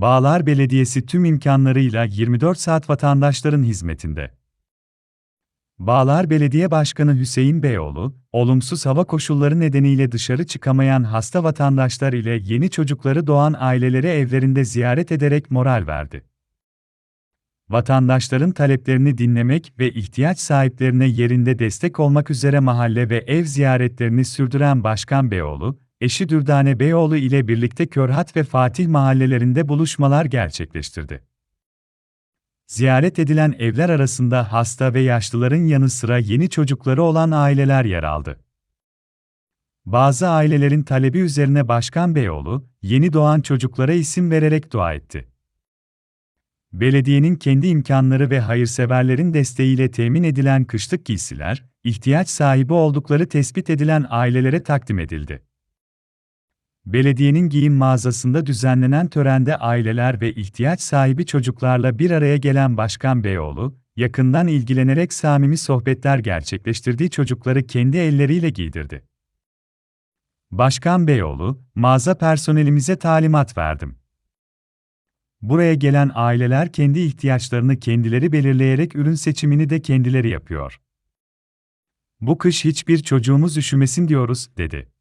Bağlar Belediyesi tüm imkanlarıyla 24 saat vatandaşların hizmetinde. Bağlar Belediye Başkanı Hüseyin Beyoğlu, olumsuz hava koşulları nedeniyle dışarı çıkamayan hasta vatandaşlar ile yeni çocukları doğan aileleri evlerinde ziyaret ederek moral verdi. Vatandaşların taleplerini dinlemek ve ihtiyaç sahiplerine yerinde destek olmak üzere mahalle ve ev ziyaretlerini sürdüren Başkan Beyoğlu, eşi Dürdane Beyoğlu ile birlikte Körhat ve Fatih mahallelerinde buluşmalar gerçekleştirdi. Ziyaret edilen evler arasında hasta ve yaşlıların yanı sıra yeni çocukları olan aileler yer aldı. Bazı ailelerin talebi üzerine Başkan Beyoğlu, yeni doğan çocuklara isim vererek dua etti. Belediyenin kendi imkanları ve hayırseverlerin desteğiyle temin edilen kışlık giysiler, ihtiyaç sahibi oldukları tespit edilen ailelere takdim edildi. Belediyenin giyim mağazasında düzenlenen törende aileler ve ihtiyaç sahibi çocuklarla bir araya gelen Başkan Beyoğlu, yakından ilgilenerek samimi sohbetler gerçekleştirdiği çocukları kendi elleriyle giydirdi. Başkan Beyoğlu, mağaza personelimize talimat verdim. Buraya gelen aileler kendi ihtiyaçlarını kendileri belirleyerek ürün seçimini de kendileri yapıyor. Bu kış hiçbir çocuğumuz üşümesin diyoruz, dedi.